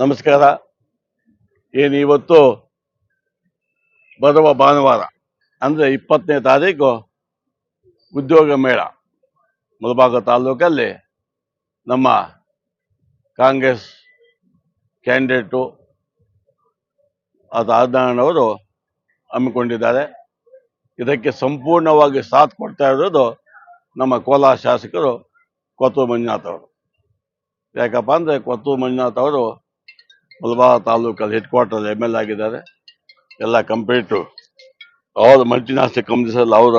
ನಮಸ್ಕಾರ. ಏನು ಇವತ್ತು ಬರುವ ಭಾನುವಾರ, ಅಂದರೆ ಇಪ್ಪತ್ತನೇ ತಾರೀಕು ಉದ್ಯೋಗ ಮೇಳ. ಮುಳಬಾಗ ತಾಲೂಕಲ್ಲಿ ನಮ್ಮ ಕಾಂಗ್ರೆಸ್ ಕ್ಯಾಂಡಿಡೇಟು ಅದು ಆದಣ್ಣವರು ಹಮ್ಮಿಕೊಂಡಿದ್ದಾರೆ. ಇದಕ್ಕೆ ಸಂಪೂರ್ಣವಾಗಿ ಸಾಥ್ ಕೊಡ್ತಾ ಇರೋದು ನಮ್ಮ ಕೋಲಾರ ಶಾಸಕರು ಕೊತ್ತೂರು ಮಂಜುನಾಥ್ ಅವರು. ಯಾಕಪ್ಪ ಅಂದರೆ ಕೊತ್ತೂರು ಮಂಜುನಾಥ್ ಅವರು ಮುಳಬಾಗ ತಾಲೂಕಲ್ಲಿ ಹೆಡ್ ಕ್ವಾರ್ಟರ್ ಎಂ ಎಲ್ ಆಗಿದ್ದಾರೆ. ಎಲ್ಲ ಕಂಪ್ಲೀಟು ಅವ್ರ ಮಲ್ಟಿನ್ಯಾಷನಲ್ ಕಂಪ್ನೀಸಲ್ಲಿ ಅವರ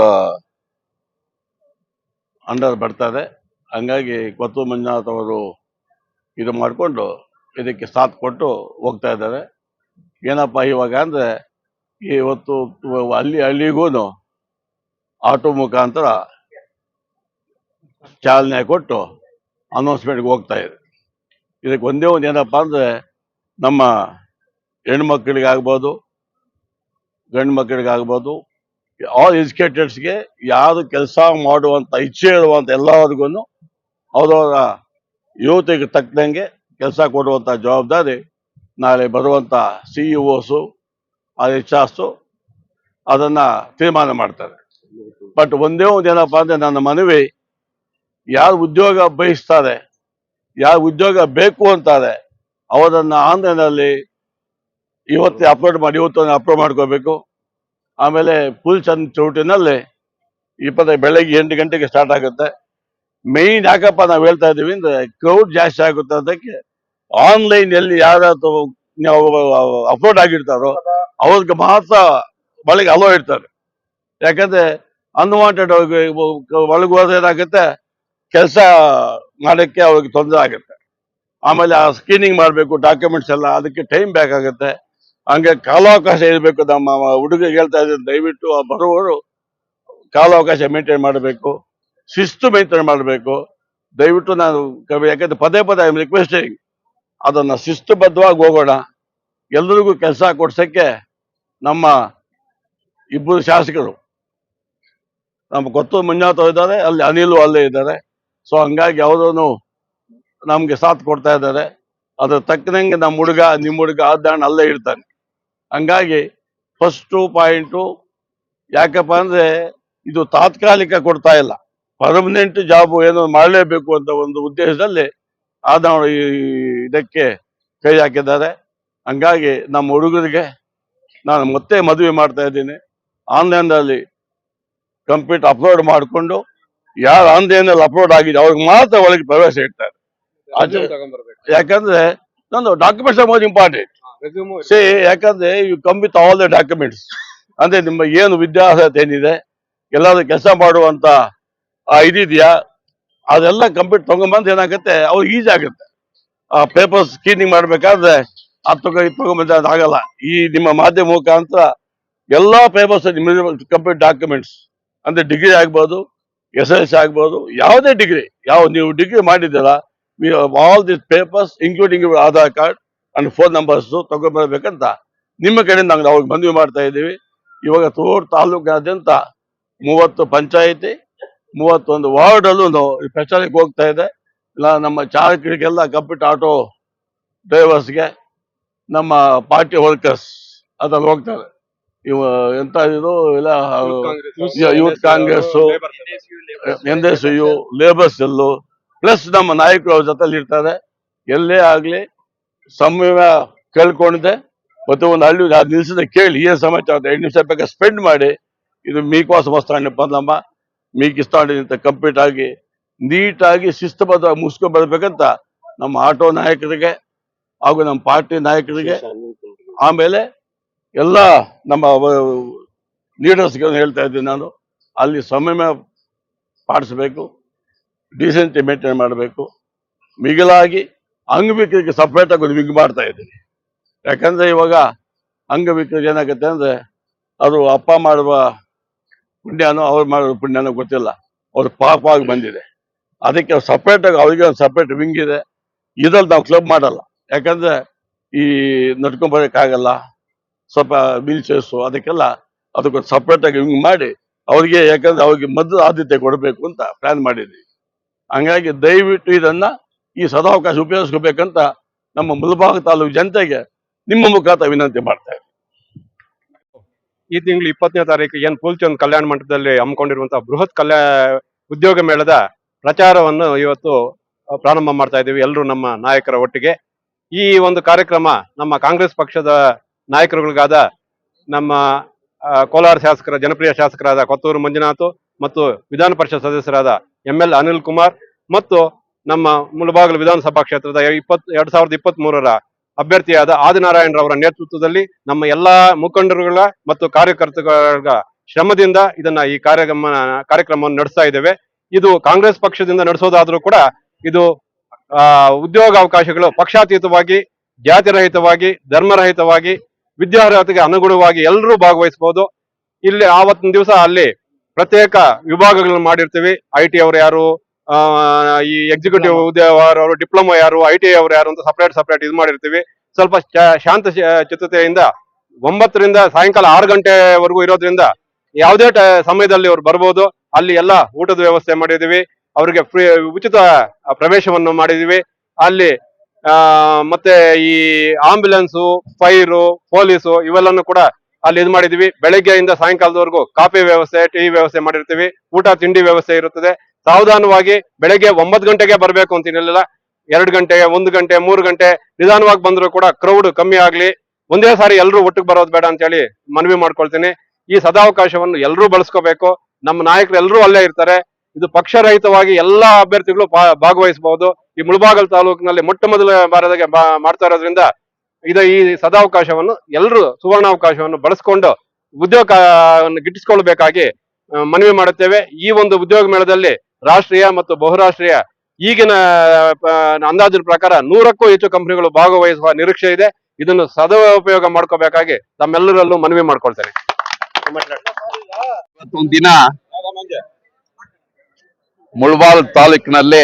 ಅಂಡರ್ ಬರ್ತಾರೆ ಹಂಗಾಗಿ ಕೊತ್ತು ಮಂಜುನಾಥ್ ಅವರು ಇದು ಮಾಡಿಕೊಂಡು ಇದಕ್ಕೆ ಸಾಥ್ ಕೊಟ್ಟು ಹೋಗ್ತಾ ಇದ್ದಾರೆ. ಏನಪ್ಪ ಇವಾಗ ಅಂದರೆ ಇವತ್ತು ಅಲ್ಲಿ ಹಳ್ಳಿಗೂ ಆಟೋ ಮುಖಾಂತರ ಚಾಲನೆ ಕೊಟ್ಟು ಅನೌನ್ಸ್ಮೆಂಟ್ಗೆ ಹೋಗ್ತಾ ಇದೆ ಇದಕ್ಕೆ ಒಂದೇ ಒಂದು ಏನಪ್ಪ ಅಂದರೆ ನಮ್ಮ ಹೆಣ್ಮಕ್ಳಿಗಾಗ್ಬೋದು ಗಂಡು ಮಕ್ಕಳಿಗಾಗ್ಬೋದು ಆಲ್ ಎಜುಕೇಟೆಡ್ಸ್ಗೆ ಯಾರು ಕೆಲಸ ಮಾಡುವಂಥ ಇಚ್ಛೆ ಇರುವಂಥ ಎಲ್ಲರಿಗೂ ಅವರವರ ಯುವತಿಗೆ ತಕ್ಕಂಗೆ ಕೆಲಸ ಕೊಡುವಂಥ ಜವಾಬ್ದಾರಿ ನಾಳೆ ಬರುವಂಥ ಸಿ ಇ ಓಸು ಆ ಎಚ್ ಆರ್ಸು ಅದನ್ನು ತೀರ್ಮಾನ ಮಾಡ್ತಾರೆ. ಬಟ್ ಒಂದೇ ಒಂದು ಏನಪ್ಪ ಅಂದರೆ ನನ್ನ ಮನವಿ, ಯಾರು ಉದ್ಯೋಗ ಬಯಸ್ತಾರೆ, ಯಾರು ಉದ್ಯೋಗ ಬೇಕು ಅಂತಾರೆ ಅವರನ್ನು ಆನ್ಲೈನಲ್ಲಿ ಇವತ್ತೇ ಅಪ್ಲೋಡ್ ಮಾಡಿ ಇವತ್ತು ಅಪ್ಲೋಡ್ ಮಾಡ್ಕೋಬೇಕು. ಆಮೇಲೆ ಫುಲ್ ಚಂದ್ ಚೌಟಿನಲ್ಲಿ ಇಪ್ಪತ್ತೈದು, ಬೆಳಗ್ಗೆ ಎಂಟು ಗಂಟೆಗೆ ಸ್ಟಾರ್ಟ್ ಆಗುತ್ತೆ. ಮೇಯ್ನ್ ಯಾಕಪ್ಪ ನಾವು ಹೇಳ್ತಾ ಇದ್ದೀವಿ ಅಂದ್ರೆ ಕ್ರೌಡ್ ಜಾಸ್ತಿ ಆಗುತ್ತೆ ಅದಕ್ಕೆ ಆನ್ಲೈನ್ ಎಲ್ಲಿ ಯಾರು ಅಪ್ಲೋಡ್ ಆಗಿರ್ತಾರೋ ಅವ್ರಿಗೆ ಮಾತ್ರ ಒಳಗೆ ಅಲೋ ಇರ್ತಾರೆ. ಯಾಕಂದ್ರೆ ಅನ್ವಾಂಟೆಡ್ ಒಳಗೆ ಹೋದ್ರೆ ಏನಾಗುತ್ತೆ? ಕೆಲಸ ಮಾಡೋಕ್ಕೆ ಅವ್ರಿಗೆ ತೊಂದರೆ ಆಗುತ್ತೆ. ಆಮೇಲೆ ಆ ಸ್ಕ್ರೀನಿಂಗ್ ಮಾಡಬೇಕು ಡಾಕ್ಯುಮೆಂಟ್ಸ್ ಎಲ್ಲ, ಅದಕ್ಕೆ ಟೈಮ್ ಬೇಕಾಗುತ್ತೆ. ಹಂಗೆ ಕಾಲಾವಕಾಶ ಇರಬೇಕು ನಮ್ಮ ಹುಡುಗ ಹೇಳ್ತಾ ಇದ್ದೀನಿ ದಯವಿಟ್ಟು ಆ ಬರುವವರು ಕಾಲಾವಕಾಶ ಮೇಂಟೈನ್ ಮಾಡಬೇಕು, ಶಿಸ್ತು ಮೇಂಟೈನ್ ಮಾಡಬೇಕು. ದಯವಿಟ್ಟು ನಾನು ಯಾಕಂದ್ರೆ ಪದೇ ಪದೇ ಐ ರಿಕ್ವೆಸ್ಟಿಂಗ್ ಅದನ್ನ ಶಿಸ್ತುಬದ್ಧವಾಗಿ ಹೋಗೋಣ. ಎಲ್ರಿಗೂ ಕೆಲಸ ಕೊಡ್ಸಕ್ಕೆ ನಮ್ಮ ಇಬ್ಬರು ಶಾಸಕರು ನಮ್ಮ ಗೊತ್ತು ಮುಂಜಾತ ಇದ್ದಾರೆ, ಅಲ್ಲಿ ಅನಿಲು ಅಲ್ಲೇ ಇದ್ದಾರೆ. ಸೊ ಹಂಗಾಗಿ ಅವರು ನಮ್ಗೆ ಸಾಥ್ ಕೊಡ್ತಾ ಇದ್ದಾರೆ. ಅದ್ರ ತಕ್ಕನಂಗೆ ನಮ್ಮ ಹುಡುಗ ನಿಮ್ಮ ಹುಡುಗ ಆದಾಣ ಅಲ್ಲೇ ಇರ್ತಾನೆ. ಹಂಗಾಗಿ ಫಸ್ಟು ಪಾಯಿಂಟು ಯಾಕಪ್ಪ ಅಂದ್ರೆ ಇದು ತಾತ್ಕಾಲಿಕ ಕೊಡ್ತಾ ಇಲ್ಲ. ಪರ್ಮನೆಂಟ್ ಜಾಬ್ ಏನೋ ಮಾಡಲೇಬೇಕು ಅಂತ ಒಂದು ಉದ್ದೇಶದಲ್ಲಿ ಆದ ಈ ಇದಕ್ಕೆ ಕೈ ಹಾಕಿದ್ದಾರೆ. ಹಂಗಾಗಿ ನಮ್ಮ ಹುಡುಗರಿಗೆ ನಾನು ಮತ್ತೆ ಮದುವೆ ಮಾಡ್ತಾ ಇದ್ದೀನಿ. ಆನ್ಲೈನ್ನಲ್ಲಿ ಕಂಪ್ಲೀಟ್ ಅಪ್ಲೋಡ್ ಮಾಡಿಕೊಂಡು ಯಾರು ಆನ್ಲೈನಲ್ಲಿ ಅಪ್ಲೋಡ್ ಆಗಿದೆ ಅವ್ರಿಗೆ ಮಾತ್ರ ಒಳಗೆ ಪ್ರವೇಶ ಇಡ್ತಾರೆ. ಯಾಕಂದ್ರೆ ನಂದು documents are most important say ಯಾಕಂದ್ರೆ you come with all the documents ಅಂದ್ರೆ ನಿಮ್ಮ ಏನು ವಿದ್ಯಾರ್ಹತೆ ಏನಿದೆ ಎಲ್ಲಾದ್ರೂ ಕೆಲಸ ಮಾಡುವಂತ ಇದಿದೆಯಾ ಅದೆಲ್ಲ ಕಂಪ್ಲೀಟ್ ತಗೊಂಬಂದು ಏನಾಗುತ್ತೆ ಅವ್ರಿಗೆ ಈಜಿ ಆಗುತ್ತೆ. ಆ ಪೇಪರ್ಸ್ ಸ್ಕ್ರೀನಿಂಗ್ ಮಾಡ್ಬೇಕಾದ್ರೆ ಅದು ತಗೊ ತಗೊಂಬಂದ ಆಗಲ್ಲ ಈ ನಿಮ್ಮ ಮಾಧ್ಯಮ ಮುಖಾಂತರ ಎಲ್ಲಾ ಪೇಪರ್ಸ್ ಕಂಪ್ಲೀಟ್ ಡಾಕ್ಯುಮೆಂಟ್ಸ್ ಅಂದ್ರೆ ಡಿಗ್ರಿ ಆಗ್ಬೋದು ಎಸ್ ಎಲ್ ಸಿ ಆಗ್ಬೋದು ಯಾವುದೇ ಡಿಗ್ರಿ ಯಾವ ನೀವು ಡಿಗ್ರಿ ಮಾಡಿದ್ದೀರ all this papers including your Aadhaar card and phone numbers ತಗೊಂಡ್ಬರ್ಬೇಕಂತ. ನಿಮ್ಮ ಕಡೆಯಿಂದ ನಾವು ಅವ್ರಿಗೆ ಮನವಿ ಮಾಡ್ತಾ ಇದ್ದೀವಿ. ಇವಾಗ ತೋರ್ ತಾಲೂಕಿನಾದ್ಯಂತ ಮೂವತ್ತು ಪಂಚಾಯಿತಿ ಮೂವತ್ತೊಂದು ವಾರ್ಡಲ್ಲೂ ಪ್ರಚಾರಕ್ಕೆ ಹೋಗ್ತಾ ಇದೆ. ಇಲ್ಲ ನಮ್ಮ ಚಾಲಕರಿಗೆಲ್ಲ ಕಂಪ್ಯೂಟರ್ ಆಟೋ ಡ್ರೈವರ್ಸ್ಗೆ ನಮ್ಮ ಪಾರ್ಟಿ ವರ್ಕರ್ಸ್ ಅದ್ರಲ್ಲಿ ಹೋಗ್ತಾರೆ. ಇವ ಎಂತ ಇದು ಇಲ್ಲ youth Congress N S U labours ಎಲ್ಲು ಪ್ಲಸ್ ನಮ್ಮ ನಾಯಕರು ಅವ್ರ ಜೊತೆಲಿ ಇರ್ತಾರೆ. ಎಲ್ಲೇ ಆಗಲಿ ಸಮಯ ಕೇಳ್ಕೊಂಡಿದೆ. ಮತ್ತು ಒಂದು ಹಳ್ಳಿ ಅದು ನಿಲ್ಸಿದ ಕೇಳಿ, ಏನು ಸಮಯ ಎರಡು ನಿಮಿಷ ಬೇಕಾ ಸ್ಪೆಂಡ್ ಮಾಡಿ. ಇದು ಮೀಕೋಸ್ ಬಸ್ ಸ್ಟ್ಯಾಂಡ್ ಬಂದಮ್ಮ ಮೀಕಿ ಸ್ಟ್ಯಾಂಡ್ ಕಂಪ್ಲೀಟ್ ಆಗಿ ನೀಟಾಗಿ ಶಿಸ್ತುಬದ್ಧವಾಗಿ ಮುಗಿಸ್ಕೊಂಡು ಬರ್ಬೇಕಂತ ನಮ್ಮ ಆಟೋ ನಾಯಕರಿಗೆ ಹಾಗೂ ನಮ್ಮ ಪಾರ್ಟಿ ನಾಯಕರಿಗೆ ಆಮೇಲೆ ಎಲ್ಲ ನಮ್ಮ ಲೀಡರ್ಸ್ಗೆ ಹೇಳ್ತಾ ಇದ್ದೀನಿ ನಾನು. ಅಲ್ಲಿ ಸಮಯ ಪಾಡಿಸ್ಬೇಕು. ಡೀಸೆಂಟ್ ಮೇಂಟೈನ್ ಮಾಡಬೇಕು. ಮಿಗಿಲಾಗಿ ಅಂಗವಿಕಲರಿಗೆ ಸಪ್ರೇಟ್ ಆಗಿ ವಿಂಗ್ ಮಾಡ್ತಾ ಇದ್ದೀನಿ. ಯಾಕಂದ್ರೆ ಇವಾಗ ಅಂಗವಿಕಲರಿಗೆ ಏನಾಗುತ್ತೆ ಅಂದ್ರೆ ಅದು ಅಪ್ಪ ಮಾಡುವ ಪುಣ್ಯನೋ ಅವ್ರು ಮಾಡುವ ಪುಣ್ಯನೋ ಗೊತ್ತಿಲ್ಲ. ಅವ್ರು ಪಾಪವಾಗಿ ಬಂದಿದೆ. ಅದಕ್ಕೆ ಸಪ್ರೇಟ್ ಆಗಿ ಅವರಿಗೆ ಒಂದು ಸಪ್ರೇಟ್ ವಿಂಗ್ ಇದೆ. ಇದ್ರಲ್ಲಿ ನಾವು ಕ್ಲಬ್ ಮಾಡಲ್ಲ. ಯಾಕಂದ್ರೆ ಈ ನಡ್ಕೊಂಡ್ ಬರೋಕ್ಕಾಗಲ್ಲ ಸ್ವಲ್ಪ ವೀಲ್ ಚೇರ್ಸು ಅದಕ್ಕೆಲ್ಲ ಅದಕ್ಕೊಂದು ಸಪ್ರೇಟ್ ಆಗಿ ವಿಂಗ್ ಮಾಡಿ ಅವ್ರಿಗೆ ಯಾಕಂದ್ರೆ ಅವ್ರಿಗೆ ಮದ್ದು ಆದ್ಯತೆ ಕೊಡಬೇಕು ಅಂತ ಪ್ಲಾನ್ ಮಾಡಿದ್ವಿ ಹಂಗಾಗಿ ದಯವಿಟ್ಟು ಇದನ್ನ ಈ ಸದಾವಕಾಶ ಉಪಯೋಗಿಸ್ಕೋಬೇಕಂತ ನಮ್ಮ ಮುಲ್ಬಾಗ್ ತಾಲೂಕು ಜನತೆಗೆ ನಿಮ್ಮ ಮುಖಾಂತ ವಿನಂತಿ ಮಾಡ್ತಾ ಈ ತಿಂಗಳು ಇಪ್ಪತ್ತನೇ ತಾರೀಕು ಏನ್ ಪೂಲ್ಚಂದ್ ಕಲ್ಯಾಣ ಮಂಟಪದಲ್ಲಿ ಹಮ್ಮಿಕೊಂಡಿರುವಂತಹ ಬೃಹತ್ ಕಲ್ಯಾಣ ಉದ್ಯೋಗ ಮೇಳದ ಪ್ರಚಾರವನ್ನು ಇವತ್ತು ಪ್ರಾರಂಭ ಮಾಡ್ತಾ ಇದ್ದೀವಿ, ಎಲ್ಲರೂ ನಮ್ಮ ನಾಯಕರ ಒಟ್ಟಿಗೆ. ಈ ಒಂದು ಕಾರ್ಯಕ್ರಮ ನಮ್ಮ ಕಾಂಗ್ರೆಸ್ ಪಕ್ಷದ ನಾಯಕರುಗಳಿಗಾದ ನಮ್ಮ ಕೋಲಾರ ಶಾಸಕರ, ಜನಪ್ರಿಯ ಶಾಸಕರಾದ ಕೊತ್ತೂರು ಮಂಜುನಾಥ್ ಮತ್ತು ವಿಧಾನ ಪರಿಷತ್ ಸದಸ್ಯರಾದ ಎಂ ಎಲ್ ಅನಿಲ್ ಕುಮಾರ್ ಮತ್ತು ನಮ್ಮ ಮುಳಬಾಗಲು ವಿಧಾನಸಭಾ ಕ್ಷೇತ್ರದ ಇಪ್ಪತ್ ಎರಡ್ ಸಾವಿರದ ಇಪ್ಪತ್ತ್ ಮೂರರ ಅಭ್ಯರ್ಥಿಯಾದ ಆದಿನಾರಾಯಣರವರ ನೇತೃತ್ವದಲ್ಲಿ ನಮ್ಮ ಎಲ್ಲಾ ಮುಖಂಡರುಗಳ ಮತ್ತು ಕಾರ್ಯಕರ್ತರುಗಳ ಶ್ರಮದಿಂದ ಇದನ್ನ ಈ ಕಾರ್ಯಕ್ರಮ ಕಾರ್ಯಕ್ರಮವನ್ನು ನಡೆಸ್ತಾ ಇದ್ದೇವೆ. ಇದು ಕಾಂಗ್ರೆಸ್ ಪಕ್ಷದಿಂದ ನಡೆಸೋದಾದ್ರೂ ಕೂಡ ಇದು ಆ, ಉದ್ಯೋಗ ಅವಕಾಶಗಳು ಪಕ್ಷಾತೀತವಾಗಿ ಜಾತಿರಹಿತವಾಗಿ ಧರ್ಮರಹಿತವಾಗಿ ವಿದ್ಯಾರ್ಹತೆಗೆ ಅನುಗುಣವಾಗಿ ಎಲ್ಲರೂ ಭಾಗವಹಿಸಬಹುದು. ಇಲ್ಲಿ ಆವತ್ತಿನ ದಿವಸ ಅಲ್ಲಿ ಪ್ರತ್ಯೇಕ ವಿಭಾಗಗಳನ್ನು ಮಾಡಿರ್ತೀವಿ. ಐ ಟಿ ಅವರು ಯಾರು? ಈ ಎಕ್ಸಿಕ್ಯೂಟಿವ್ ಅವರು ಡಿಪ್ಲೊಮಾ ಯಾರು? ಐ ಟಿ ಅವರು ಯಾರು ಅಂತ ಸಪ್ರೇಟ್ ಸಪ್ರೇಟ್ ಇದು ಮಾಡಿರ್ತೀವಿ. ಸ್ವಲ್ಪ ಶಾಂತ ಚಿತ್ತತೆಯಿಂದ ಒಂಬತ್ತರಿಂದ ಸಾಯಂಕಾಲ ಆರು ಗಂಟೆವರೆಗೂ ಇರೋದ್ರಿಂದ ಯಾವುದೇ ಸಮಯದಲ್ಲಿ ಅವ್ರು ಬರ್ಬೋದು. ಅಲ್ಲಿ ಎಲ್ಲ ಊಟದ ವ್ಯವಸ್ಥೆ ಮಾಡಿದ್ದೀವಿ. ಅವರಿಗೆ ಫ್ರೀ ಉಚಿತ ಪ್ರವೇಶವನ್ನು ಮಾಡಿದ್ದೀವಿ. ಅಲ್ಲಿ ಮತ್ತೆ ಈ ಆಂಬ್ಯುಲೆನ್ಸು ಫೈರು ಪೊಲೀಸು ಇವೆಲ್ಲನೂ ಕೂಡ ಅಲ್ಲಿ ಇದು ಮಾಡಿದೀವಿ ಬೆಳಗ್ಗೆಯಿಂದ ಸಾಯಂಕಾಲದವರೆಗೂ ಕಾಫಿ ವ್ಯವಸ್ಥೆ, ಟೀ ವ್ಯವಸ್ಥೆ ಮಾಡಿರ್ತೀವಿ. ಊಟ, ತಿಂಡಿ ವ್ಯವಸ್ಥೆ ಇರುತ್ತದೆ. ಸಾವಧಾನವಾಗಿ ಬೆಳಗ್ಗೆ ಒಂಬತ್ತು ಗಂಟೆಗೆ ಬರಬೇಕು ಅಂತ ಇರಲಿಲ್ಲ ಎರಡು ಗಂಟೆ, ಒಂದು ಗಂಟೆ, ಮೂರು ಗಂಟೆ, ನಿಧಾನವಾಗಿ ಬಂದರೂ ಕೂಡ ಕ್ರೌಡ್ ಕಮ್ಮಿ ಆಗಲಿ. ಒಂದೇ ಸಾರಿ ಎಲ್ಲರೂ ಒಟ್ಟಿಗೆ ಬರೋದು ಬೇಡ ಅಂತ ಹೇಳಿ ಮನವಿ ಮಾಡ್ಕೊಳ್ತೀನಿ. ಈ ಸದಾವಕಾಶವನ್ನು ಎಲ್ಲರೂ ಬಳಸ್ಕೋಬೇಕು. ನಮ್ಮ ನಾಯಕರು ಎಲ್ಲರೂ ಅಲ್ಲೇ ಇರ್ತಾರೆ. ಇದು ಪಕ್ಷರಹಿತವಾಗಿ ಎಲ್ಲಾ ಅಭ್ಯರ್ಥಿಗಳು ಭಾಗವಹಿಸಬಹುದು ಈ ಮುಳಬಾಗಲ್ ತಾಲೂಕಿನಲ್ಲಿ ಮೊಟ್ಟ ಮೊದಲ ಬಾರದಾಗೆ ಮಾಡ್ತಾ ಇರೋದ್ರಿಂದ ಇದು ಈ ಸದಾವಕಾಶವನ್ನು ಎಲ್ಲರೂ ಸುವರ್ಣಾವಕಾಶವನ್ನು ಬಳಸ್ಕೊಂಡು ಉದ್ಯೋಗವನ್ನು ಗಿಟ್ಟಿಸಿಕೊಳ್ಬೇಕಾಗಿ ಮನವಿ ಮಾಡುತ್ತೇವೆ. ಈ ಒಂದು ಉದ್ಯೋಗ ಮೇಳದಲ್ಲಿ ರಾಷ್ಟ್ರೀಯ ಮತ್ತು ಬಹುರಾಷ್ಟ್ರೀಯ ಈಗಿನ ಅಂದಾಜಿನ ಪ್ರಕಾರ ನೂರಕ್ಕೂ ಹೆಚ್ಚು ಕಂಪನಿಗಳು ಭಾಗವಹಿಸುವ ನಿರೀಕ್ಷೆ ಇದೆ. ಇದನ್ನು ಸದುಪಯೋಗ ಮಾಡ್ಕೋಬೇಕಾಗಿ ತಮ್ಮೆಲ್ಲರಲ್ಲೂ ಮನವಿ ಮಾಡ್ಕೊಳ್ತೇನೆ. ದಿನ ಮುಳ್ಬಾಲ್ ತಾಲೂಕಿನಲ್ಲಿ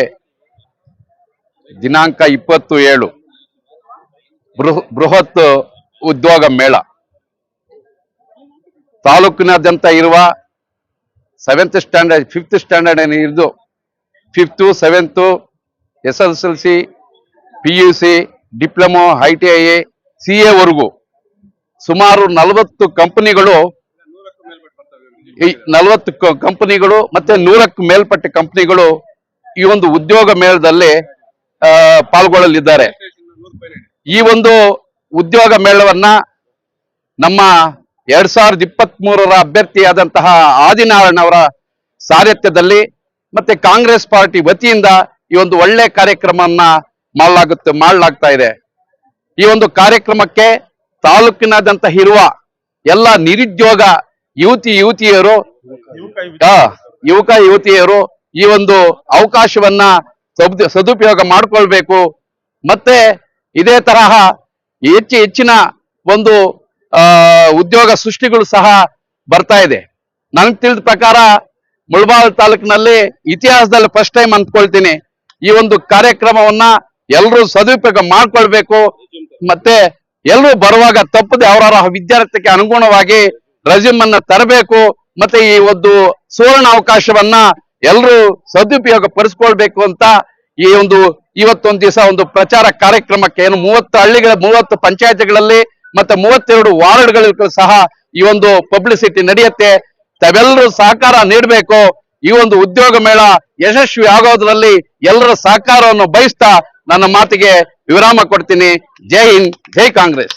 ದಿನಾಂಕ ಇಪ್ಪತ್ತು ಏಳು ಬೃಹತ್ ಉದ್ಯೋಗ ಮೇಳ. ತಾಲೂಕಿನಾದ್ಯಂತ ಇರುವ ಸೆವೆಂತ್ ಸ್ಟ್ಯಾಂಡರ್ಡ್ ಫಿಫ್ತ್ ಸ್ಟ್ಯಾಂಡರ್ಡ್ ಹಿಡಿದು fifth seventh S S L C P U C diploma, I T I C ಎವರೆಗೂ ಸುಮಾರು ನಲವತ್ತು ಕಂಪನಿಗಳು ಈ ನಲವತ್ತು ಕಂಪನಿಗಳು ಮತ್ತೆ ನೂರಕ್ಕೂ ಮೇಲ್ಪಟ್ಟ ಕಂಪನಿಗಳು ಈ ಒಂದು ಉದ್ಯೋಗ ಮೇಳದಲ್ಲಿ ಪಾಲ್ಗೊಳ್ಳಲಿದ್ದಾರೆ. ಈ ಒಂದು ಉದ್ಯೋಗ ಮೇಳವನ್ನ ನಮ್ಮ ಎರಡ್ ಸಾವಿರದ ಇಪ್ಪತ್ತ್ ಮೂರರ ಅಭ್ಯರ್ಥಿಯಾದಂತಹ ಆದಿನಾರಾಯಣ ಅವರ ಸಾರಥ್ಯದಲ್ಲಿ ಮತ್ತೆ ಕಾಂಗ್ರೆಸ್ ಪಾರ್ಟಿ ವತಿಯಿಂದ ಈ ಒಂದು ಒಳ್ಳೆ ಕಾರ್ಯಕ್ರಮವನ್ನ ಮಾಡಲಾಗುತ್ತೆ, ಮಾಡಲಾಗ್ತಾ ಇದೆ. ಈ ಒಂದು ಕಾರ್ಯಕ್ರಮಕ್ಕೆ ತಾಲೂಕಿನಾದ್ಯಂತ ಇರುವ ಎಲ್ಲ ನಿರುದ್ಯೋಗ ಯುವತಿ, ಯುವತಿಯರು ಯುವಕ, ಯುವತಿಯರು ಈ ಒಂದು ಅವಕಾಶವನ್ನ ಸದ್- ಸದುಪಯೋಗ ಮಾಡ್ಕೊಳ್ಬೇಕು. ಮತ್ತೆ ಇದೇ ತರಹ ಹೆಚ್ಚು ಹೆಚ್ಚಿನ ಒಂದು ಉದ್ಯೋಗ ಸೃಷ್ಟಿಗಳು ಸಹ ಬರ್ತಾ ಇದೆ. ನನಗೆ ತಿಳಿದ ಪ್ರಕಾರ ಮುಳಬಾಲ್ ತಾಲೂಕಿನಲ್ಲಿ ಇತಿಹಾಸದಲ್ಲಿ ಫಸ್ಟ್ ಟೈಮ್ ಅಂದ್ಕೊಳ್ತೀನಿ. ಈ ಒಂದು ಕಾರ್ಯಕ್ರಮವನ್ನ ಎಲ್ಲರೂ ಸದುಪಯೋಗ ಮಾಡ್ಕೊಳ್ಬೇಕು. ಮತ್ತೆ ಎಲ್ಲರೂ ಬರುವಾಗ ತಪ್ಪದೆ ಅವರವರ ವಿದ್ಯಾರ್ಥಿಗೆ ಅನುಗುಣವಾಗಿ ರೆಸ್ಯೂಮ್ ಅನ್ನ ತರಬೇಕು. ಮತ್ತೆ ಈ ಒಂದು ಸುವರ್ಣ ಅವಕಾಶವನ್ನ ಎಲ್ಲರೂ ಸದುಪಯೋಗ ಪಡಿಸ್ಕೊಳ್ಬೇಕು ಅಂತ ಈ ಒಂದು ಇವತ್ತೊಂದು ದಿವಸ ಒಂದು ಪ್ರಚಾರ ಕಾರ್ಯಕ್ರಮಕ್ಕೆ ಏನು ಮೂವತ್ತು ಹಳ್ಳಿಗಳ, ಮೂವತ್ತು ಪಂಚಾಯತ್ಗಳಲ್ಲಿ ಮತ್ತೆ ಮೂವತ್ತೆರಡು ವಾರ್ಡ್ಗಳಿಗೂ ಸಹ ಈ ಒಂದು ಪಬ್ಲಿಸಿಟಿ ನಡೆಯುತ್ತೆ. ತಾವೆಲ್ಲರೂ ಸಹಕಾರ ನೀಡಬೇಕು. ಈ ಒಂದು ಉದ್ಯೋಗ ಮೇಳ ಯಶಸ್ವಿ ಆಗೋದ್ರಲ್ಲಿ ಎಲ್ಲರ ಸಹಕಾರವನ್ನು ಬಯಸ್ತಾ ನನ್ನ ಮಾತಿಗೆ ವಿರಾಮ ಕೊಡ್ತೀನಿ. ಜೈ ಹಿಂದ್, ಜೈ ಕಾಂಗ್ರೆಸ್.